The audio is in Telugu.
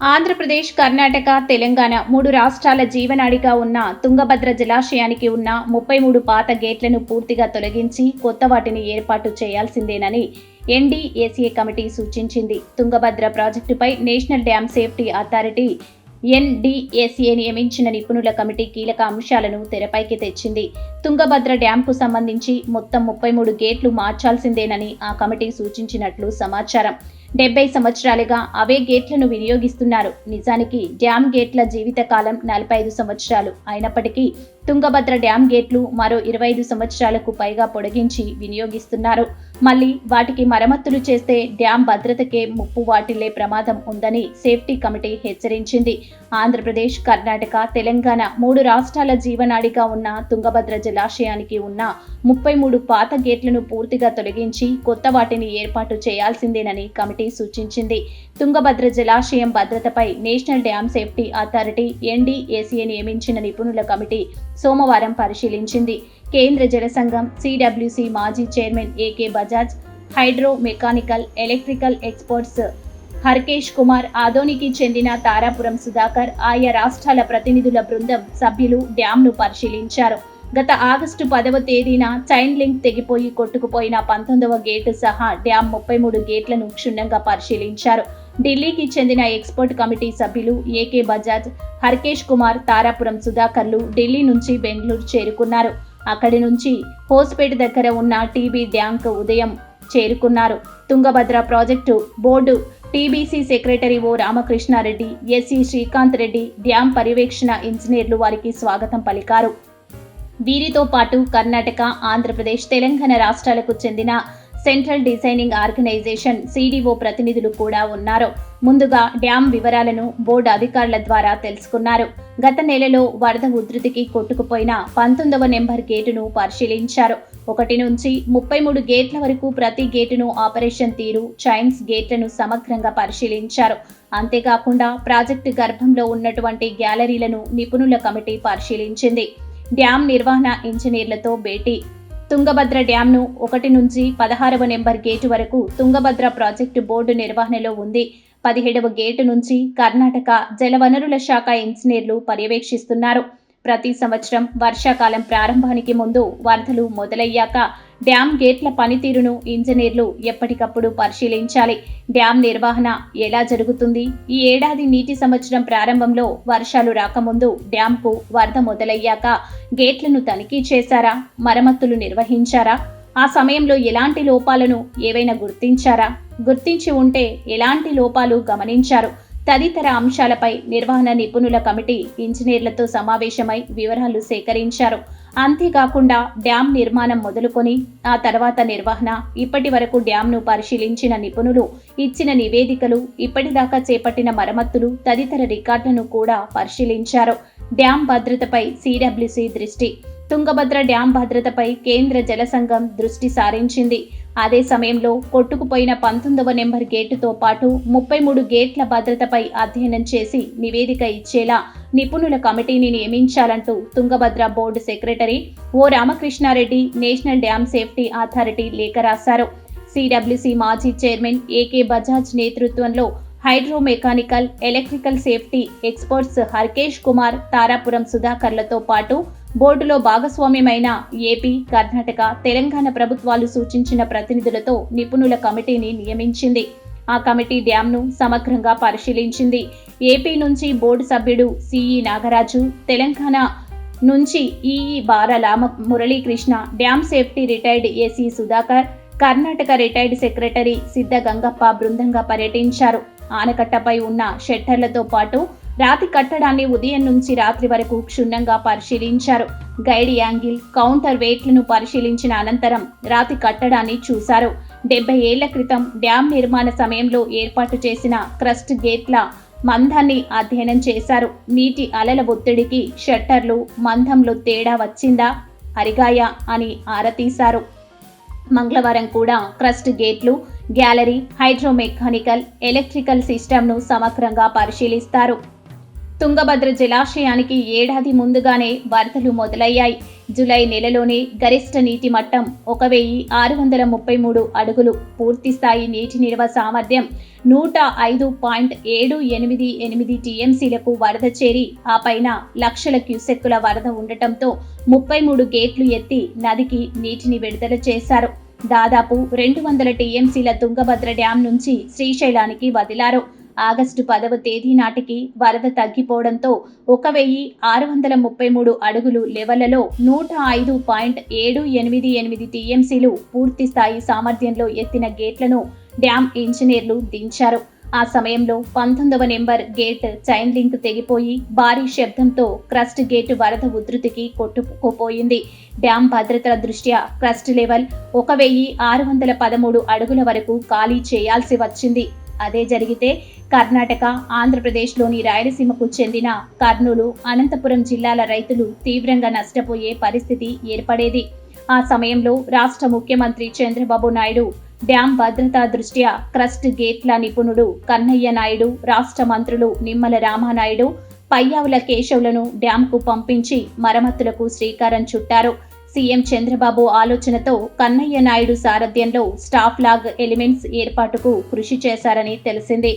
ఆంధ్రప్రదేశ్ కర్ణాటక తెలంగాణ మూడు రాష్ట్రాల జీవనాడిగా ఉన్న తుంగభద్ర జలాశయానికి ఉన్న ముప్పై మూడు పాత గేట్లను పూర్తిగా తొలగించి కొత్త వాటిని ఏర్పాటు చేయాల్సిందేనని ఎన్డీఏసీఏ కమిటీ సూచించింది. తుంగభద్ర ప్రాజెక్టుపై national dam safety authority NDACA నియమించిన నిపుణుల కమిటీ కీలక అంశాలను తెరపైకి తెచ్చింది. తుంగభద్ర డ్యాంకు సంబంధించి మొత్తం ముప్పై మూడు గేట్లు మార్చాల్సిందేనని ఆ కమిటీ సూచించినట్లు సమాచారం. డెబ్బై సంవత్సరాలుగా అవే గేట్లను వినియోగిస్తున్నారు. నిజానికి డ్యామ్ గేట్ల జీవితకాలం నలభై ఐదు సంవత్సరాలు అయినప్పటికీ తుంగభద్ర డ్యాం గేట్లు మరో ఇరవై ఐదు సంవత్సరాలకు పైగా పొడిగించి వినియోగిస్తున్నారు. మళ్ళీ వాటికి మరమ్మతులు చేస్తే డ్యాం భద్రతకే ముప్పు వాటిల్లే ప్రమాదం ఉందని సేఫ్టీ కమిటీ హెచ్చరించింది. ఆంధ్రప్రదేశ్ కర్ణాటక తెలంగాణ మూడు రాష్ట్రాల జీవనాడిగా ఉన్న తుంగభద్ర జలాశయానికి ఉన్న ముప్పై మూడు పాత గేట్లను పూర్తిగా తొలగించి కొత్త వాటిని ఏర్పాటు చేయాల్సిందేనని కమిటీ సూచించింది. తుంగభద్ర జలాశయం భద్రతపై national dam safety authority NDACA నియమించిన నిపుణుల కమిటీ సోమవారం పరిశీలించింది. కేంద్ర జల సంఘం సిడబ్ల్యూసి మాజీ chairman AK Bajaj hydro mechanical electrical experts Harkesh Kumar ఆదోనికి చెందిన తారాపురం సుధాకర్ ఆయా రాష్ట్రాల ప్రతినిధుల బృందం సభ్యులు డ్యాంను పరిశీలించారు. గత ఆగస్టు పదవ తేదీన చైన్ లింక్ తెగిపోయి కొట్టుకుపోయిన పంతొమ్మిదవ గేటు సహా డ్యాం ముప్పై మూడు గేట్లను క్షుణ్ణంగా పరిశీలించారు. ఢిల్లీకి చెందిన ఎక్స్పర్ట్ కమిటీ సభ్యులు ఏకే బజాజ్ హర్కేష్ కుమార్ తారాపురం సుధాకర్లు ఢిల్లీ నుంచి బెంగళూరు చేరుకున్నారు. అక్కడి నుంచి హోస్పేట్ దగ్గర ఉన్న టీబీ డ్యాంక్ ఉదయం చేరుకున్నారు. Tungabhadra project board TBC secretary O Ramakrishna Reddy SE Srikanth Reddy dam పర్యవేక్షణ ఇంజనీర్లు వారికి స్వాగతం పలికారు. వీరితో పాటు కర్ణాటక ఆంధ్రప్రదేశ్ తెలంగాణ రాష్ట్రాలకు చెందిన సెంట్రల్ డిజైనింగ్ ఆర్గనైజేషన్ సిడిఓ ప్రతినిధులు కూడా ఉన్నారు. ముందుగా డ్యాం వివరాలను బోర్డు అధికారుల ద్వారా తెలుసుకున్నారు. గత నెలలో వరద ఉధృతికి కొట్టుకుపోయిన పంతొమ్మిదవ నెంబర్ గేటును పరిశీలించారు. ఒకటి నుంచి ముప్పై మూడు గేట్ల వరకు ప్రతి గేటును ఆపరేషన్ తీరు చైన్స్ గేట్లను సమగ్రంగా పరిశీలించారు. అంతేకాకుండా ప్రాజెక్టు గర్భంలో ఉన్నటువంటి గ్యాలరీలను నిపుణుల కమిటీ పరిశీలించింది. డ్యాం నిర్వహణ ఇంజనీర్లతో భేటీ తుంగభద్ర డ్యాంను ఒకటి నుంచి పదహారవ నెంబర్ గేటు వరకు తుంగభద్ర ప్రాజెక్టు బోర్డు నిర్వహణలో ఉంది. పదిహేడవ గేటు నుంచి కర్ణాటక జలవనరుల శాఖ ఇంజనీర్లు పర్యవేక్షిస్తున్నారు. ప్రతి సంవత్సరం వర్షాకాలం ప్రారంభానికి ముందు వరదలు మొదలయ్యాక డ్యామ్ గేట్ల పనితీరును ఇంజనీర్లు ఎప్పటికప్పుడు పరిశీలించాలి. డ్యామ్ నిర్వహణ ఎలా జరుగుతుంది? ఈ ఏడాది నీటి సంవత్సరం ప్రారంభంలో వర్షాలు రాకముందు డ్యాంకు వరద మొదలయ్యాక గేట్లను తనిఖీ చేశారా? మరమ్మతులు నిర్వహించారా? ఆ సమయంలో ఎలాంటి లోపాలను ఏవైనా గుర్తించారా? గుర్తించి ఉంటే ఎలాంటి లోపాలు గమనించారు? తదితర అంశాలపై నిర్వహణ నిపుణుల కమిటీ ఇంజనీర్లతో సమావేశమై వివరాలు సేకరించారు. అంతేకాకుండా డ్యాం నిర్మాణం మొదలుకొని ఆ తర్వాత నిర్వహణ ఇప్పటి వరకు డ్యాంను పరిశీలించిన నిపుణులు ఇచ్చిన నివేదికలు ఇప్పటిదాకా చేపట్టిన మరమ్మతులు తదితర రికార్డులను కూడా పరిశీలించారు. డ్యాం భద్రతపై సిడబ్ల్యూసి దృష్టి తుంగభద్ర డ్యాం భద్రతపై కేంద్ర జల సంఘం దృష్టి సారించింది. అదే సమయంలో కొట్టుకుపోయిన పంతొమ్మిదవ నెంబర్ గేటుతో పాటు ముప్పై మూడు గేట్ల భద్రతపై అధ్యయనం చేసి నివేదిక ఇచ్చేలా నిపుణుల కమిటీని నియమించాలంటూ Tungabhadra board secretary O Ramakrishna Reddy national dam safety authority లేఖ రాశారు. సిడబ్ల్యూసి మాజీ చైర్మన్ ఏకే బజాజ్ నేతృత్వంలో hydro mechanical electrical safety experts Harkesh Kumar Tarapuram సుధాకర్లతో పాటు బోర్డులో భాగస్వామ్యమైన ఏపీ కర్ణాటక తెలంగాణ ప్రభుత్వాలు సూచించిన ప్రతినిధులతో నిపుణుల కమిటీని నియమించింది. ఆ కమిటీ డ్యాంను సమగ్రంగా పరిశీలించింది. ఏపీ నుంచి బోర్డు సభ్యుడు సిఈ నాగరాజు తెలంగాణ నుంచి EE బారలామ Muralikrishna dam safety retired AC Sudhakar Karnataka retired secretary Siddagangappa బృందంగా పర్యటించారు. ఆనకట్టపై ఉన్న షెట్టర్లతో పాటు రాతి కట్టడాన్ని ఉదయం నుంచి రాత్రి వరకు క్షుణ్ణంగా పరిశీలించారు. గైడ్ యాంగిల్ కౌంటర్ వెయిట్లను పరిశీలించిన అనంతరం రాతి కట్టడాన్ని చూశారు. డెబ్బై ఏళ్ళ క్రితం డ్యాం నిర్మాణ సమయంలో ఏర్పాటు చేసిన క్రస్ట్ గేట్ల మందాన్ని అధ్యయనం చేశారు. నీటి అలల ఒత్తిడికి షట్టర్లు మందంలో తేడా వచ్చిందా అరిగాయా అని ఆరతీశారు మంగళవారం కూడా క్రస్ట్ గేట్లు గ్యాలరీ హైడ్రో మెకానికల్ ఎలక్ట్రికల్ సిస్టమ్ను సమగ్రంగా పరిశీలిస్తారు. తుంగభద్ర జలాశయానికి ఏడాది ముందుగానే వరదలు మొదలయ్యాయి. జూలై నెలలోనే గరిష్ట నీటి మట్టం ఒక వెయ్యి ఆరు వందల ముప్పై మూడు అడుగులు పూర్తి స్థాయి నీటి నిల్వ సామర్థ్యం నూట ఐదు పాయింట్ ఏడు ఎనిమిది ఎనిమిది టీఎంసీలకు వరద చేరి ఆ పైన లక్షల క్యూసెక్కుల వరద ఉండటంతో ముప్పై మూడు గేట్లు ఎత్తి నదికి నీటిని విడుదల చేశారు. దాదాపు రెండు వందల టీఎంసీల తుంగభద్ర డ్యాం నుంచి శ్రీశైలానికి వదిలారు. ఆగస్టు పదవ తేదీ నాటికి వరద తగ్గిపోవడంతో ఒక వెయ్యి ఆరు వందల ముప్పై మూడు అడుగులు లెవెలలో నూట ఐదు పాయింట్ ఏడు ఎనిమిది ఎనిమిది టీఎంసీలు పూర్తి స్థాయి సామర్థ్యంలో ఎత్తిన గేట్లను డ్యాం ఇంజనీర్లు దించారు. ఆ సమయంలో పంతొమ్మిదవ నెంబర్ గేట్ చైన్ లింక్ తెగిపోయి భారీ శబ్దంతో క్రస్ట్ గేట్ వరద ఉధృతికి కొట్టుకుపోయింది. డ్యాం భద్రతల దృష్ట్యా క్రస్ట్ లెవెల్ ఒక వెయ్యి ఆరు వందల పదమూడు అడుగుల వరకు ఖాళీ చేయాల్సి వచ్చింది. అదే జరిగితే కర్ణాటక ఆంధ్రప్రదేశ్లోని రాయలసీమకు చెందిన కర్నూలు అనంతపురం జిల్లాల రైతులు తీవ్రంగా నష్టపోయే పరిస్థితి ఏర్పడేది. ఆ సమయంలో రాష్ట్ర ముఖ్యమంత్రి చంద్రబాబు నాయుడు డ్యాం భద్రతా దృష్ట్యా క్రస్ట్ గేట్ల నిపుణుడు కన్నయ్య నాయుడు రాష్ట్ర మంత్రులు నిమ్మల రామానాయుడు పయ్యావుల కేశవులను డ్యాంకు పంపించి మరమ్మతులకు శ్రీకారం చుట్టారు. సీఎం చంద్రబాబు ఆలోచనతో కన్నయ్య నాయుడు సారథ్యంలో స్టాఫ్ లాగ్ ఎలిమెంట్స్ ఏర్పాటుకు కృషి చేశారని తెలిసింది.